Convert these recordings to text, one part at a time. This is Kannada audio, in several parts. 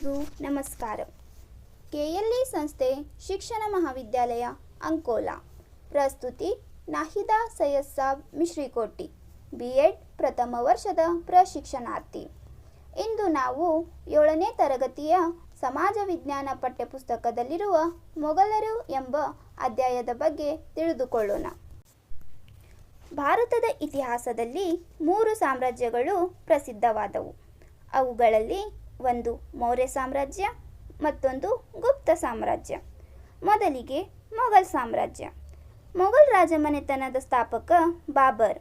ಎಲ್ಲರಿಗೂ ನಮಸ್ಕಾರ. ಕೆಎಲ್ಇ ಸಂಸ್ಥೆ ಶಿಕ್ಷಣ ಮಹಾವಿದ್ಯಾಲಯ ಅಂಕೋಲಾ. ಪ್ರಸ್ತುತಿ ನಾಹಿದಾ ಸೈಯದ್ ಸಾಬ್ ಮಿಶ್ರಿಕೋಟಿ ಬಿ ಎಡ್ ಪ್ರಥಮ ವರ್ಷದ ಪ್ರಶಿಕ್ಷಣಾರ್ಥಿ. ಇಂದು ನಾವು ಏಳನೇ ತರಗತಿಯ ಸಮಾಜ ವಿಜ್ಞಾನ ಪಠ್ಯಪುಸ್ತಕದಲ್ಲಿರುವ ಮೊಘಲರು ಎಂಬ ಅಧ್ಯಾಯದ ಬಗ್ಗೆ ತಿಳಿದುಕೊಳ್ಳೋಣ. ಭಾರತದ ಇತಿಹಾಸದಲ್ಲಿ ಮೂರು ಸಾಮ್ರಾಜ್ಯಗಳು ಪ್ರಸಿದ್ಧವಾದವು. ಅವುಗಳಲ್ಲಿ ಒಂದು ಮೌರ್ಯ ಸಾಮ್ರಾಜ್ಯ, ಮತ್ತೊಂದು ಗುಪ್ತ ಸಾಮ್ರಾಜ್ಯ. ಮೊದಲಿಗೆ ಮೊಘಲ್ ಸಾಮ್ರಾಜ್ಯ. ಮೊಘಲ್ ರಾಜಮನೆತನದ ಸ್ಥಾಪಕ ಬಾಬರ್.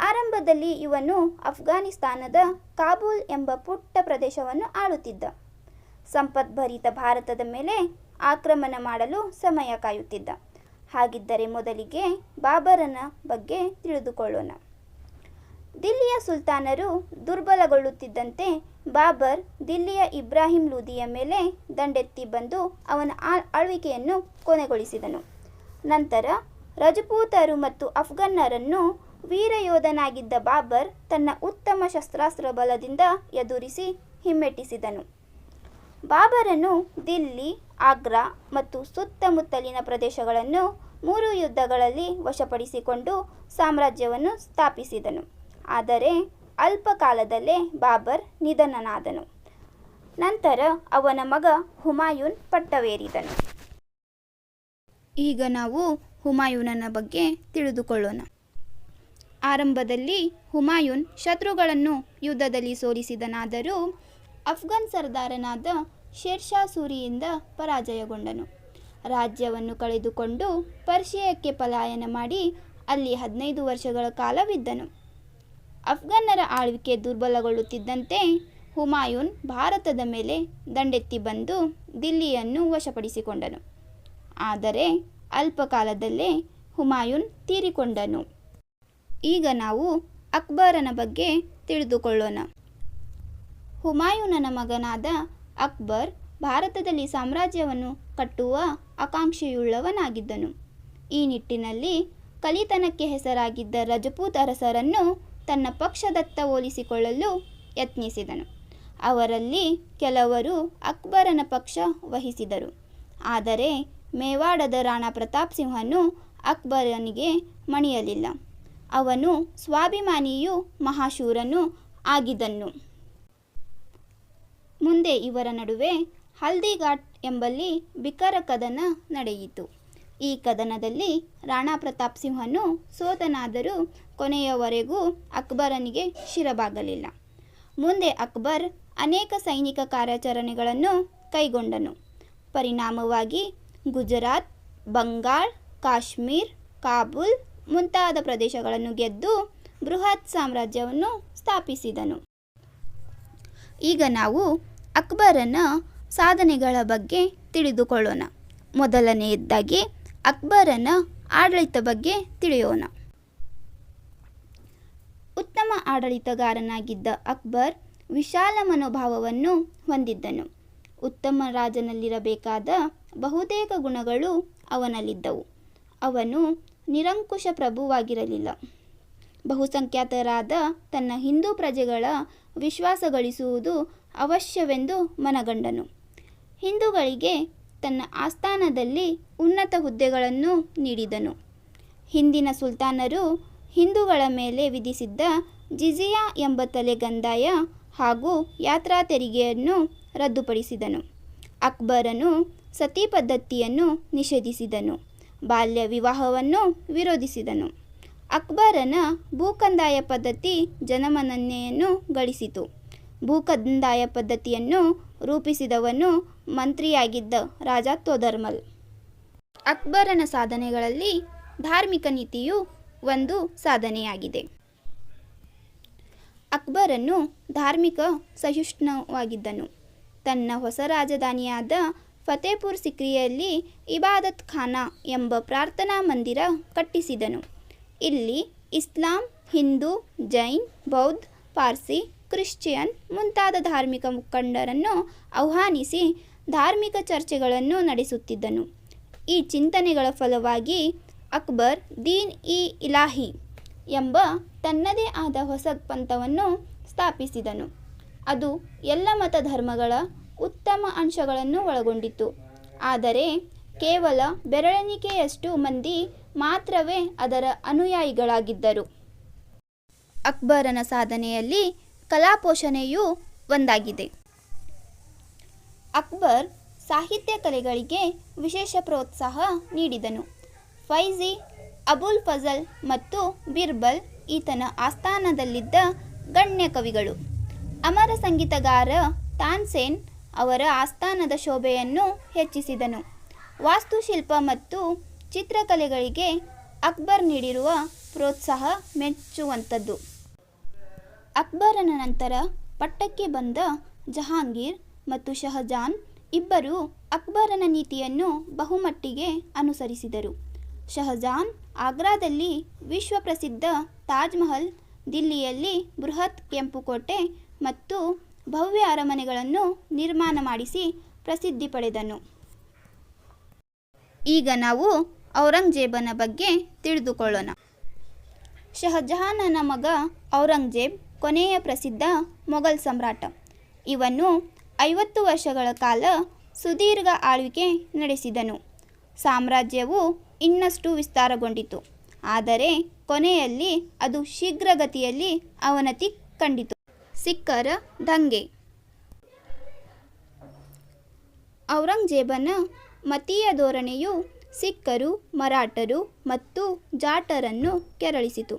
ಆರಂಭದಲ್ಲಿ ಇವನು ಅಫ್ಘಾನಿಸ್ತಾನದ ಕಾಬೂಲ್ ಎಂಬ ಪುಟ್ಟ ಪ್ರದೇಶವನ್ನು ಆಳುತ್ತಿದ್ದ. ಸಂಪದ್ಭರಿತ ಭಾರತದ ಮೇಲೆ ಆಕ್ರಮಣ ಮಾಡಲು ಸಮಯ ಕಾಯುತ್ತಿದ್ದ. ಹಾಗಿದ್ದರೆ ಮೊದಲಿಗೆ ಬಾಬರನ ಬಗ್ಗೆ ತಿಳಿದುಕೊಳ್ಳೋಣ. ದಿಲ್ಲಿಯ ಸುಲ್ತಾನರು ದುರ್ಬಲಗೊಳ್ಳುತ್ತಿದ್ದಂತೆ ಬಾಬರ್ ದಿಲ್ಲಿಯ ಇಬ್ರಾಹಿಂ ಲೂದಿಯ ಮೇಲೆ ದಂಡೆತ್ತಿ ಬಂದು ಅವನ ಆಳ್ವಿಕೆಯನ್ನು ಕೊನೆಗೊಳಿಸಿದನು. ನಂತರ ರಜಪೂತರು ಮತ್ತು ಅಫ್ಘನ್ನರನ್ನು ವೀರಯೋಧನಾಗಿದ್ದ ಬಾಬರ್ ತನ್ನ ಉತ್ತಮ ಶಸ್ತ್ರಾಸ್ತ್ರ ಬಲದಿಂದ ಎದುರಿಸಿ ಹಿಮ್ಮೆಟ್ಟಿಸಿದನು. ಬಾಬರನು ದಿಲ್ಲಿ, ಆಗ್ರಾ ಮತ್ತು ಸುತ್ತಮುತ್ತಲಿನ ಪ್ರದೇಶಗಳನ್ನು ಮೂರು ಯುದ್ಧಗಳಲ್ಲಿ ವಶಪಡಿಸಿಕೊಂಡು ಸಾಮ್ರಾಜ್ಯವನ್ನು ಸ್ಥಾಪಿಸಿದನು. ಆದರೆ ಅಲ್ಪ ಕಾಲದಲ್ಲೇ ಬಾಬರ್ ನಿಧನನಾದನು. ನಂತರ ಅವನ ಮಗ ಹುಮಾಯೂನ್ ಪಟ್ಟವೇರಿದನು. ಈಗ ನಾವು ಹುಮಾಯೂನನ ಬಗ್ಗೆ ತಿಳಿದುಕೊಳ್ಳೋಣ. ಆರಂಭದಲ್ಲಿ ಹುಮಾಯೂನ್ ಶತ್ರುಗಳನ್ನು ಯುದ್ಧದಲ್ಲಿ ಸೋಲಿಸಿದನಾದರೂ ಅಫ್ಘನ್ ಸರ್ದಾರನಾದ ಶೇರ್ಷಾ ಸೂರಿಯಿಂದ ಪರಾಜಯಗೊಂಡನು. ರಾಜ್ಯವನ್ನು ಕಳೆದುಕೊಂಡು ಪರ್ಷಿಯಕ್ಕೆ ಪಲಾಯನ ಮಾಡಿ ಅಲ್ಲಿ ಹದಿನೈದು ವರ್ಷಗಳ ಕಾಲವಿದ್ದನು. ಅಫ್ಘನ್ನರ ಆಳ್ವಿಕೆ ದುರ್ಬಲಗೊಳ್ಳುತ್ತಿದ್ದಂತೆ ಹುಮಾಯೂನ್ ಭಾರತದ ಮೇಲೆ ದಂಡೆತ್ತಿ ಬಂದು ದಿಲ್ಲಿಯನ್ನು ವಶಪಡಿಸಿಕೊಂಡನು. ಆದರೆ ಅಲ್ಪಕಾಲದಲ್ಲೇ ಹುಮಾಯೂನ್ ತೀರಿಕೊಂಡನು. ಈಗ ನಾವು ಅಕ್ಬರನ ಬಗ್ಗೆ ತಿಳಿದುಕೊಳ್ಳೋಣ. ಹುಮಾಯೂನನ ಮಗನಾದ ಅಕ್ಬರ್ ಭಾರತದಲ್ಲಿ ಸಾಮ್ರಾಜ್ಯವನ್ನು ಕಟ್ಟುವ ಆಕಾಂಕ್ಷೆಯುಳ್ಳವನಾಗಿದ್ದನು. ಈ ನಿಟ್ಟಿನಲ್ಲಿ ಕಲಿತನಕ್ಕೆ ಹೆಸರಾಗಿದ್ದ ರಜಪೂತ್ ಅರಸರನ್ನು ತನ್ನ ಪಕ್ಷದತ್ತ ಹೋಲಿಸಿಕೊಳ್ಳಲು ಯತ್ನಿಸಿದನು. ಅವರಲ್ಲಿ ಕೆಲವರು ಅಕ್ಬರನ ಪಕ್ಷ ವಹಿಸಿದರು. ಆದರೆ ಮೇವಾಡದ ರಾಣಾ ಪ್ರತಾಪ್ ಸಿಂಹನು ಅಕ್ಬರನಿಗೆ ಮಣಿಯಲಿಲ್ಲ. ಅವನು ಸ್ವಾಭಿಮಾನಿಯೂ ಮಹಾಶೂರನು ಆಗಿದನು ಮುಂದೆ ಇವರ ನಡುವೆ ಹಲ್ದಿಘಾಟ್ ಎಂಬಲ್ಲಿ ಬಿಕರ ಕದನ ನಡೆಯಿತು. ಈ ಕದನದಲ್ಲಿ ರಾಣಾ ಪ್ರತಾಪ್ ಸಿಂಹನು ಸೋತನಾದರೂ ಕೊನೆಯವರೆಗೂ ಅಕ್ಬರನಿಗೆ ಶಿರಬಾಗಲಿಲ್ಲ. ಮುಂದೆ ಅಕ್ಬರ್ ಅನೇಕ ಸೈನಿಕ ಕಾರ್ಯಾಚರಣೆಗಳನ್ನು ಕೈಗೊಂಡನು. ಪರಿಣಾಮವಾಗಿ ಗುಜರಾತ್, ಬಂಗಾಳ್, ಕಾಶ್ಮೀರ್, ಕಾಬೂಲ್ ಮುಂತಾದ ಪ್ರದೇಶಗಳನ್ನು ಗೆದ್ದು ಬೃಹತ್ ಸಾಮ್ರಾಜ್ಯವನ್ನು ಸ್ಥಾಪಿಸಿದನು. ಈಗ ನಾವು ಅಕ್ಬರನ ಸಾಧನೆಗಳ ಬಗ್ಗೆ ತಿಳಿದುಕೊಳ್ಳೋಣ. ಮೊದಲನೆಯದಾಗಿ ಅಕ್ಬರನ ಆಡಳಿತ ಬಗ್ಗೆ ತಿಳಿಯೋಣ. ಉತ್ತಮ ಆಡಳಿತಗಾರನಾಗಿದ್ದ ಅಕ್ಬರ್ ವಿಶಾಲ ಮನೋಭಾವವನ್ನು ಹೊಂದಿದ್ದನು. ಉತ್ತಮ ರಾಜನಲ್ಲಿರಬೇಕಾದ ಬಹುತೇಕ ಗುಣಗಳು ಅವನಲ್ಲಿದ್ದವು. ಅವನು ನಿರಂಕುಶ ಪ್ರಭುವಾಗಿರಲಿಲ್ಲ. ಬಹುಸಂಖ್ಯಾತರಾದ ತನ್ನ ಹಿಂದೂ ಪ್ರಜೆಗಳ ವಿಶ್ವಾಸ ಗಳಿಸುವುದು ಅವಶ್ಯವೆಂದು ಮನಗಂಡನು. ಹಿಂದೂಗಳಿಗೆ ತನ್ನ ಆಸ್ಥಾನದಲ್ಲಿ ಉನ್ನತ ಹುದ್ದೆಗಳನ್ನು ನೀಡಿದನು. ಹಿಂದಿನ ಸುಲ್ತಾನರು ಹಿಂದೂಗಳ ಮೇಲೆ ವಿಧಿಸಿದ್ದ ಜಿಜಿಯಾ ಎಂಬ ತಲೆಗಂದಾಯ ಹಾಗೂ ಯಾತ್ರಾ ತೆರಿಗೆಯನ್ನು ರದ್ದುಪಡಿಸಿದನು. ಅಕ್ಬರನು ಸತಿ ಪದ್ಧತಿಯನ್ನು ನಿಷೇಧಿಸಿದನು. ಬಾಲ್ಯ ವಿವಾಹವನ್ನು ವಿರೋಧಿಸಿದನು. ಅಕ್ಬರನ ಭೂಕಂದಾಯ ಪದ್ಧತಿ ಜನಮನ್ನಣೆಯನ್ನು ಗಳಿಸಿತು. ಭೂಕಂದಾಯ ಪದ್ಧತಿಯನ್ನು ರೂಪಿಸಿದವನು ಮಂತ್ರಿಯಾಗಿದ್ದ ರಾಜ ತೋದರ್ಮಲ್. ಅಕ್ಬರನ ಸಾಧನೆಗಳಲ್ಲಿ ಧಾರ್ಮಿಕ ನೀತಿಯು ಒಂದು ಸಾಧನೆಯಾಗಿದೆ. ಅಕ್ಬರನು ಧಾರ್ಮಿಕ ಸಹಿಷ್ಣುವಾಗಿದ್ದನು. ತನ್ನ ಹೊಸ ರಾಜಧಾನಿಯಾದ ಫತೇಪುರ್ ಸಿಕ್ರಿಯಲ್ಲಿ ಇಬಾದತ್ ಖಾನಾ ಎಂಬ ಪ್ರಾರ್ಥನಾ ಮಂದಿರ ಕಟ್ಟಿಸಿದನು. ಇಲ್ಲಿ ಇಸ್ಲಾಂ, ಹಿಂದೂ, ಜೈನ್, ಬೌದ್ಧ, ಪಾರ್ಸಿ, ಕ್ರಿಶ್ಚಿಯನ್ ಮುಂತಾದ ಧಾರ್ಮಿಕ ಮುಖಂಡರನ್ನು ಆಹ್ವಾನಿಸಿ ಧಾರ್ಮಿಕ ಚರ್ಚೆಗಳನ್ನು ನಡೆಸುತ್ತಿದ್ದನು. ಈ ಚಿಂತನೆಗಳ ಫಲವಾಗಿ ಅಕ್ಬರ್ ದೀನ್ ಇ ಇಲಾಹಿ ಎಂಬ ತನ್ನದೇ ಆದ ಹೊಸ ಪಂಥವನ್ನು ಸ್ಥಾಪಿಸಿದನು. ಅದು ಎಲ್ಲ ಮತ ಧರ್ಮಗಳ ಉತ್ತಮ ಅಂಶಗಳನ್ನು ಒಳಗೊಂಡಿತ್ತು. ಆದರೆ ಕೇವಲ ಬೆರಳೆಣಿಕೆಯಷ್ಟು ಮಂದಿ ಮಾತ್ರವೇ ಅದರ ಅನುಯಾಯಿಗಳಾಗಿದ್ದರು. ಅಕ್ಬರನ ಸಾಧನೆಯಲ್ಲಿ ಕಲಾಪೋಷಣೆಯೂ ಒಂದಾಗಿದೆ. ಅಕ್ಬರ್ ಸಾಹಿತ್ಯ ಕಲೆಗಳಿಗೆ ವಿಶೇಷ ಪ್ರೋತ್ಸಾಹ ನೀಡಿದನು. ಫೈಜಿ, ಅಬುಲ್ ಫಜಲ್ ಮತ್ತು ಬಿರ್ಬಲ್ ಈತನ ಆಸ್ಥಾನದಲ್ಲಿದ್ದ ಗಣ್ಯ ಕವಿಗಳು. ಅಮರ ಸಂಗೀತಗಾರ ತಾನ್ಸೇನ್ ಅವರ ಆಸ್ಥಾನದ ಶೋಭೆಯನ್ನು ಹೆಚ್ಚಿಸಿದನು. ವಾಸ್ತುಶಿಲ್ಪ ಮತ್ತು ಚಿತ್ರಕಲೆಗಳಿಗೆ ಅಕ್ಬರ್ ನೀಡಿರುವ ಪ್ರೋತ್ಸಾಹ ಮೆಚ್ಚುವಂಥದ್ದು. ಅಕ್ಬರನ ನಂತರ ಪಟ್ಟಕ್ಕೆ ಬಂದ ಜಹಾಂಗೀರ್ ಮತ್ತು ಶಹಜಾನ್ ಇಬ್ಬರು ಅಕ್ಬರನ ನೀತಿಯನ್ನು ಬಹುಮಟ್ಟಿಗೆ ಅನುಸರಿಸಿದರು. ಶಹಜಾನ್ ಆಗ್ರಾದಲ್ಲಿ ವಿಶ್ವಪ್ರಸಿದ್ಧ ತಾಜ್ ಮಹಲ್, ದಿಲ್ಲಿಯಲ್ಲಿ ಬೃಹತ್ ಕೆಂಪುಕೋಟೆ ಮತ್ತು ಭವ್ಯ ಅರಮನೆಗಳನ್ನು ನಿರ್ಮಾಣ ಮಾಡಿಸಿ ಪ್ರಸಿದ್ಧಿ ಪಡೆದನು. ಈಗ ನಾವು ಔರಂಗಜೇಬನ ಬಗ್ಗೆ ತಿಳಿದುಕೊಳ್ಳೋಣ. ಶಹಜಹಾನನ ಮಗ ಔರಂಗಜೇಬ್ ಕೊನೆಯ ಪ್ರಸಿದ್ಧ ಮೊಘಲ್ ಸಮ್ರಾಟ. ಇವನು ಐವತ್ತು ವರ್ಷಗಳ ಕಾಲ ಸುದೀರ್ಘ ಆಳ್ವಿಕೆ ನಡೆಸಿದನು. ಸಾಮ್ರಾಜ್ಯವು ಇನ್ನಷ್ಟು ವಿಸ್ತಾರಗೊಂಡಿತು. ಆದರೆ ಕೊನೆಯಲ್ಲಿ ಅದು ಶೀಘ್ರಗತಿಯಲ್ಲಿ ಅವನತಿ ಕಂಡಿತು. ಸಿಖ್ಖರ ದಂಗೆ. ಔರಂಗಜೇಬನ ಮತೀಯ ಧೋರಣೆಯು ಸಿಖ್ಖರು, ಮರಾಠರು ಮತ್ತು ಜಾಟರನ್ನು ಕೆರಳಿಸಿತು.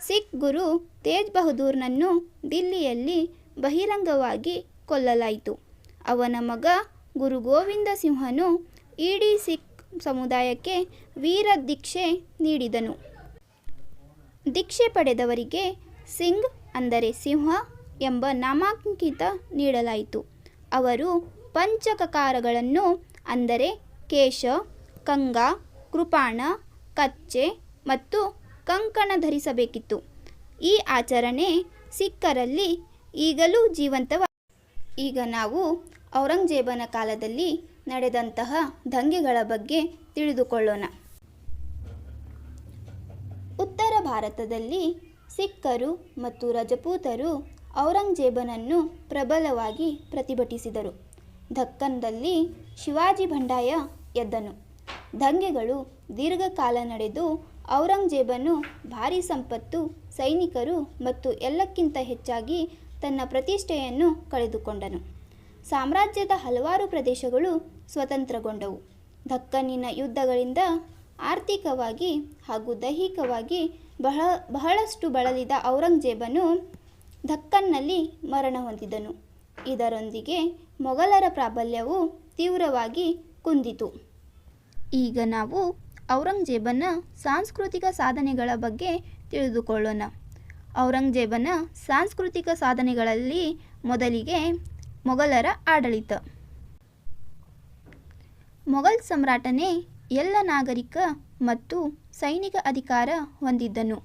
ಸಿಖ್ ಗುರು ತೇಜ್ ಬಹದ್ದೂರ್ನನ್ನು ದಿಲ್ಲಿಯಲ್ಲಿ ಬಹಿರಂಗವಾಗಿ ಕೊಲ್ಲಲಾಯಿತು ಅವನ ಮಗ ಗುರು ಗೋವಿಂದ ಸಿಂಹನು ಇಡೀ ಸಿಖ್ ಸಮುದಾಯಕ್ಕೆ ವೀರ ದೀಕ್ಷೆ ನೀಡಿದನು. ದೀಕ್ಷೆ ಪಡೆದವರಿಗೆ ಸಿಂಗ್ ಅಂದರೆ ಸಿಂಹ ಎಂಬ ನಾಮಾಂಕಿತ ನೀಡಲಾಯಿತು. ಅವರು ಪಂಚಕಕಾರಗಳನ್ನು ಅಂದರೆ ಕೇಶ, ಕಂಗ, ಕೃಪಾಣ, ಕಚ್ಚೆ ಮತ್ತು ಕಂಕಣ ಧರಿಸಬೇಕಿತ್ತು. ಈ ಆಚರಣೆ ಸಿಖ್ಖರಲ್ಲಿ ಈಗಲೂ ಜೀವಂತವ ಈಗ ನಾವು ಔರಂಗಜೇಬನ ಕಾಲದಲ್ಲಿ ನಡೆದಂತಹ ದಂಗೆಗಳ ಬಗ್ಗೆ ತಿಳಿದುಕೊಳ್ಳೋಣ. ಉತ್ತರ ಭಾರತದಲ್ಲಿ ಸಿಖ್ಖರು ಮತ್ತು ರಜಪೂತರು ಔರಂಗಜೇಬನನ್ನು ಪ್ರಬಲವಾಗಿ ಪ್ರತಿಭಟಿಸಿದರು. ದಕ್ಕನ್ದಲ್ಲಿ ಶಿವಾಜಿ ಭಂಡಾಯ ಎದ್ದನು. ದಂಗೆಗಳು ದೀರ್ಘಕಾಲ ನಡೆದು ಔರಂಗಜೇಬನು ಭಾರೀ ಸಂಪತ್ತು ಸೈನಿಕರು ಮತ್ತು ಎಲ್ಲಕ್ಕಿಂತ ಹೆಚ್ಚಾಗಿ ತನ್ನ ಪ್ರತಿಷ್ಠೆಯನ್ನು ಕಳೆದುಕೊಂಡನು. ಸಾಮ್ರಾಜ್ಯದ ಹಲವಾರು ಪ್ರದೇಶಗಳು ಸ್ವತಂತ್ರಗೊಂಡವು. ದಕ್ಕನ್ನಿನ ಯುದ್ಧಗಳಿಂದ ಆರ್ಥಿಕವಾಗಿ ಹಾಗೂ ದೈಹಿಕವಾಗಿ ಬಹಳ, ಬಹಳಷ್ಟು ಬಳಲಿದ ಔರಂಗಜೇಬನು ದಕ್ಕನ್ನಲ್ಲಿ ಮರಣ ಹೊಂದಿದನು. ಇದರೊಂದಿಗೆ ಮೊಘಲರ ಪ್ರಾಬಲ್ಯವು ತೀವ್ರವಾಗಿ ಕುಂದಿತು. ಈಗ ನಾವು ಔರಂಗಜೇಬನ ಸಾಂಸ್ಕೃತಿಕ ಸಾಧನೆಗಳ ಬಗ್ಗೆ ತಿಳಿದುಕೊಳ್ಳೋಣ. ಔರಂಗಜೇಬನ ಸಾಂಸ್ಕೃತಿಕ ಸಾಧನೆಗಳಲ್ಲಿ ಮೊದಲಿಗೆ ಮೊಘಲರ ಆಡಳಿತ. ಮೊಘಲ್ ಸಮ್ರಾಟನೇ ಎಲ್ಲ ನಾಗರಿಕ ಮತ್ತು ಸೈನಿಕ ಅಧಿಕಾರ ಹೊಂದಿದ್ದನು.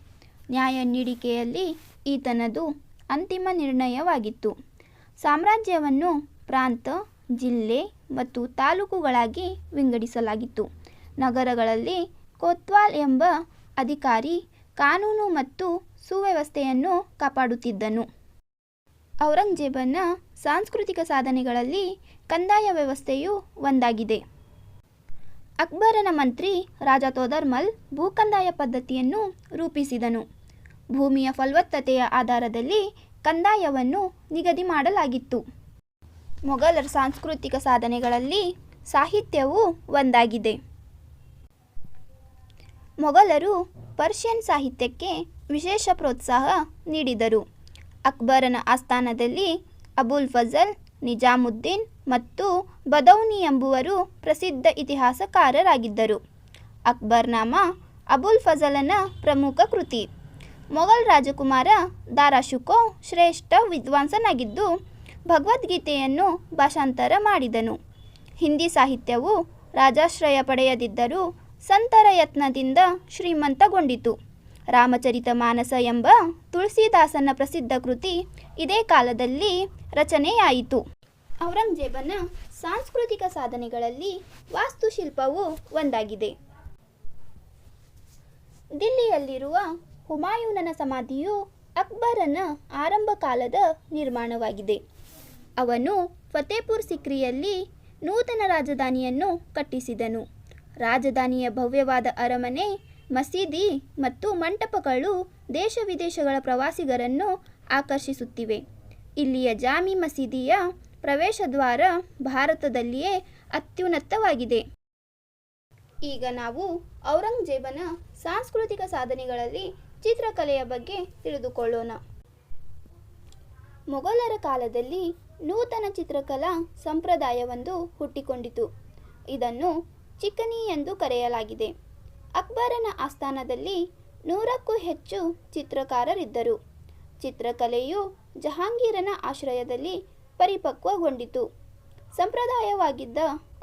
ನ್ಯಾಯ ನೀಡಿಕೆಯಲ್ಲಿ ಈತನದು ಅಂತಿಮ ನಿರ್ಣಯವಾಗಿತ್ತು. ಸಾಮ್ರಾಜ್ಯವನ್ನು ಪ್ರಾಂತ, ಜಿಲ್ಲೆ ಮತ್ತು ತಾಲೂಕುಗಳಾಗಿ ವಿಂಗಡಿಸಲಾಗಿತ್ತು. ನಗರಗಳಲ್ಲಿ ಕೊತ್ವಾಲ್ ಎಂಬ ಅಧಿಕಾರಿ, ಕಾನೂನು ಮತ್ತು ಸುವ್ಯವಸ್ಥೆಯನ್ನು ಕಾಪಾಡುತ್ತಿದ್ದನು. ಔರಂಗಜೇಬನ ಸಾಂಸ್ಕೃತಿಕ ಸಾಧನೆಗಳಲ್ಲಿ ಕಂದಾಯ ವ್ಯವಸ್ಥೆಯು ಒಂದಾಗಿದೆ. ಅಕ್ಬರನ ಮಂತ್ರಿ ರಾಜ ತೋದರ್ಮಲ್ ಭೂಕಂದಾಯ ಪದ್ಧತಿಯನ್ನು ರೂಪಿಸಿದನು. ಭೂಮಿಯ ಫಲವತ್ತತೆಯ ಆಧಾರದಲ್ಲಿ ಕಂದಾಯವನ್ನು ನಿಗದಿ ಮಾಡಲಾಗಿತ್ತು. ಮೊಘಲರ ಸಾಂಸ್ಕೃತಿಕ ಸಾಧನೆಗಳಲ್ಲಿ ಸಾಹಿತ್ಯವೂ ಒಂದಾಗಿದೆ. ಮೊಘಲರು ಪರ್ಷಿಯನ್ ಸಾಹಿತ್ಯಕ್ಕೆ ವಿಶೇಷ ಪ್ರೋತ್ಸಾಹ ನೀಡಿದರು. ಅಕ್ಬರನ ಆಸ್ಥಾನದಲ್ಲಿ ಅಬುಲ್ ಫಜಲ್, ನಿಜಾಮುದ್ದೀನ್ ಮತ್ತು ಬದೌನಿ ಎಂಬುವರು ಪ್ರಸಿದ್ಧ ಇತಿಹಾಸಕಾರರಾಗಿದ್ದರು. ಅಕ್ಬರ್ನಾಮ ಅಬುಲ್ ಫಜಲನ ಪ್ರಮುಖ ಕೃತಿ. ಮೊಘಲ್ ರಾಜಕುಮಾರ ದಾರಾಶುಕೋ ಶ್ರೇಷ್ಠ ವಿದ್ವಾಂಸನಾಗಿದ್ದು, ಭಗವದ್ಗೀತೆಯನ್ನು ಭಾಷಾಂತರ ಮಾಡಿದನು. ಹಿಂದಿ ಸಾಹಿತ್ಯವು ರಾಜಾಶ್ರಯ ಪಡೆಯದಿದ್ದರೂ, ಸಂತರ ಯತ್ನದಿಂದ ಶ್ರೀಮಂತಗೊಂಡಿತು. ರಾಮಚರಿತ ಮಾನಸ ಎಂಬ ತುಳಸಿದಾಸನ ಪ್ರಸಿದ್ಧ ಕೃತಿ ಇದೇ ಕಾಲದಲ್ಲಿ ರಚನೆಯಾಯಿತು. ಔರಂಗಜೇಬನ ಸಾಂಸ್ಕೃತಿಕ ಸಾಧನೆಗಳಲ್ಲಿ ವಾಸ್ತುಶಿಲ್ಪವು ಒಂದಾಗಿದೆ. ದಿಲ್ಲಿಯಲ್ಲಿರುವ ಹುಮಾಯೂನನ ಸಮಾಧಿಯು ಅಕ್ಬರನ ಆರಂಭ ಕಾಲದ ನಿರ್ಮಾಣವಾಗಿದೆ. ಅವನು ಫತೇಪುರ್ ಸಿಕ್ರಿಯಲ್ಲಿ ನೂತನ ರಾಜಧಾನಿಯನ್ನು ಕಟ್ಟಿಸಿದನು. ರಾಜಧಾನಿಯ ಭವ್ಯವಾದ ಅರಮನೆ ಮಸೀದಿ ಮತ್ತು ಮಂಟಪಗಳು ದೇಶ ವಿದೇಶಗಳ ಪ್ರವಾಸಿಗರನ್ನು ಆಕರ್ಷಿಸುತ್ತಿವೆ. ಇಲ್ಲಿಯ ಜಾಮಿ ಮಸೀದಿಯ ಪ್ರವೇಶದ್ವಾರ ಭಾರತದಲ್ಲಿಯೇ ಅತ್ಯುನ್ನತವಾಗಿದೆ. ಈಗ ನಾವು ಔರಂಗಜೇಬನ ಸಾಂಸ್ಕೃತಿಕ ಸಾಧನೆಗಳಲ್ಲಿ ಚಿತ್ರಕಲೆಯ ಬಗ್ಗೆ ತಿಳಿದುಕೊಳ್ಳೋಣ. ಮೊಘಲರ ಕಾಲದಲ್ಲಿ ನೂತನ ಚಿತ್ರಕಲಾ ಸಂಪ್ರದಾಯವೊಂದು ಹುಟ್ಟಿಕೊಂಡಿತು. ಇದನ್ನು ಚಿಕನಿ ಎಂದು ಕರೆಯಲಾಗಿದೆ. ಅಕ್ಬರನ ಆಸ್ಥಾನದಲ್ಲಿ ನೂರಕ್ಕೂ ಹೆಚ್ಚು ಚಿತ್ರಕಾರರಿದ್ದರು. ಚಿತ್ರಕಲೆಯು ಜಹಾಂಗೀರನ ಆಶ್ರಯದಲ್ಲಿ ಪರಿಪಕ್ವಗೊಂಡಿತು. ಸಂಪ್ರದಾಯವಾಗಿದ್ದ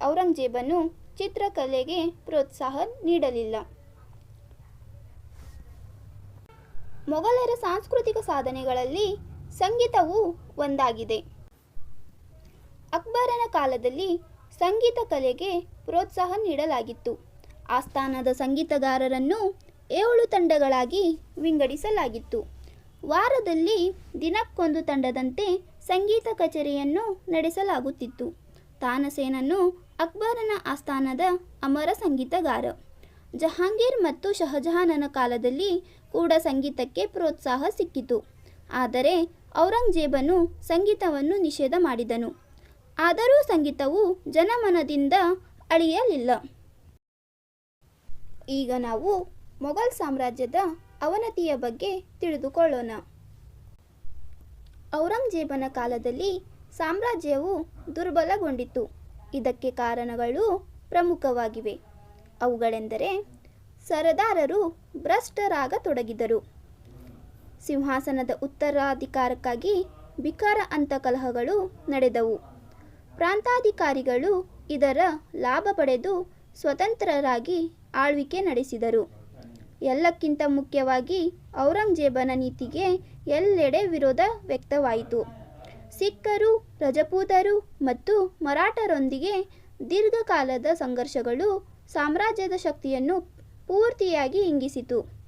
ಔರಂಗಜೇಬನು ಚಿತ್ರಕಲೆಗೆ ಪ್ರೋತ್ಸಾಹ ನೀಡಲಿಲ್ಲ. ಮೊಘಲರ ಸಾಂಸ್ಕೃತಿಕ ಸಾಧನೆಗಳಲ್ಲಿ ಸಂಗೀತವು ಒಂದಾಗಿದೆ. ಅಕ್ಬರನ ಕಾಲದಲ್ಲಿ ಸಂಗೀತ ಕಲೆಗೆ ಪ್ರೋತ್ಸಾಹ ನೀಡಲಾಗಿತ್ತು. ಆಸ್ಥಾನದ ಸಂಗೀತಗಾರರನ್ನು ಏಳು ತಂಡಗಳಾಗಿ ವಿಂಗಡಿಸಲಾಗಿತ್ತು. ವಾರದಲ್ಲಿ ದಿನಕ್ಕೊಂದು ತಂಡದಂತೆ ಸಂಗೀತ ಕಚೇರಿಯನ್ನು ನಡೆಸಲಾಗುತ್ತಿತ್ತು. ತಾನಸೇನನ್ನು ಅಕ್ಬರನ ಆಸ್ಥಾನದ ಅಮರ ಸಂಗೀತಗಾರ, ಜಹಾಂಗೀರ್ ಮತ್ತು ಶಹಜಹಾನನ ಕಾಲದಲ್ಲಿ ಕೂಡ ಸಂಗೀತಕ್ಕೆ ಪ್ರೋತ್ಸಾಹ ಸಿಕ್ಕಿತು. ಆದರೆ ಔರಂಗಜೇಬನು ಸಂಗೀತವನ್ನು ನಿಷೇಧ ಮಾಡಿದನು. ಆದರೂ ಸಂಗೀತವು ಜನಮನದಿಂದ ಅಳಿಯಲಿಲ್ಲ. ಈಗ ನಾವು ಮೊಘಲ್ ಸಾಮ್ರಾಜ್ಯದ ಅವನತಿಯ ಬಗ್ಗೆ ತಿಳಿದುಕೊಳ್ಳೋಣ. ಔರಂಗಜೇಬನ ಕಾಲದಲ್ಲಿ ಸಾಮ್ರಾಜ್ಯವು ದುರ್ಬಲಗೊಂಡಿತು ಇದಕ್ಕೆ ಕಾರಣಗಳು ಪ್ರಮುಖವಾಗಿವೆ. ಅವುಗಳೆಂದರೆ ಸರದಾರರು ಭ್ರಷ್ಟರಾಗತೊಡಗಿದರು. ಸಿಂಹಾಸನದ ಉತ್ತರಾಧಿಕಾರಕ್ಕಾಗಿ ಬಿಕಾರ ಅಂತಕಲಹಗಳು ನಡೆದವು. ಪ್ರಾಂತಾಧಿಕಾರಿಗಳು ಇದರ ಲಾಭ ಪಡೆದು ಸ್ವತಂತ್ರರಾಗಿ ಆಳ್ವಿಕೆ ನಡೆಸಿದರು. ಎಲ್ಲಕ್ಕಿಂತ ಮುಖ್ಯವಾಗಿ ಔರಂಗಜೇಬನ ನೀತಿಗೆ ಎಲ್ಲೆಡೆ ವಿರೋಧ ವ್ಯಕ್ತವಾಯಿತು. ಸಿಖ್ಖರು, ರಜಪೂತರು ಮತ್ತು ಮರಾಠರೊಂದಿಗೆ ದೀರ್ಘಕಾಲದ ಸಂಘರ್ಷಗಳು ಸಾಮ್ರಾಜ್ಯದ ಶಕ್ತಿಯನ್ನು ಪೂರ್ತಿಯಾಗಿ ಇಂಗಿಸಿತು.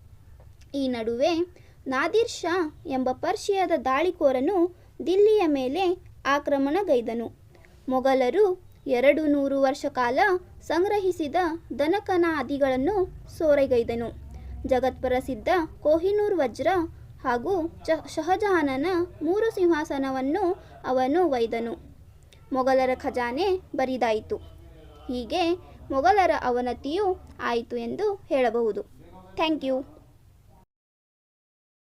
ಈ ನಡುವೆ ನಾದಿರ್ ಶಾ ಎಂಬ ಪರ್ಷಿಯಾದ ದಾಳಿಕೋರನು ದಿಲ್ಲಿಯ ಮೇಲೆ ಆಕ್ರಮಣಗೈದನು. ಮೊಘಲರು ಎರಡು ನೂರು ವರ್ಷ ಕಾಲ ಸಂಗ್ರಹಿಸಿದ ದನಕನಾದಿಗಳನ್ನು ಸೋರೆಗೈದನು. ಜಗತ್ಪ್ರಸಿದ್ಧ ಕೊಹಿನೂರ್ ವಜ್ರ ಹಾಗೂ ಚ ಶಹಜಹಾನನ ಮೂರು ಸಿಂಹಾಸನವನ್ನು ಅವನು ಒಯ್ದನು. ಮೊಘಲರ ಖಜಾನೆ ಬರಿದಾಯಿತು. ಹೀಗೆ ಮೊಘಲರ ಅವನತಿಯು ಆಯಿತು ಎಂದು ಹೇಳಬಹುದು. Thank you.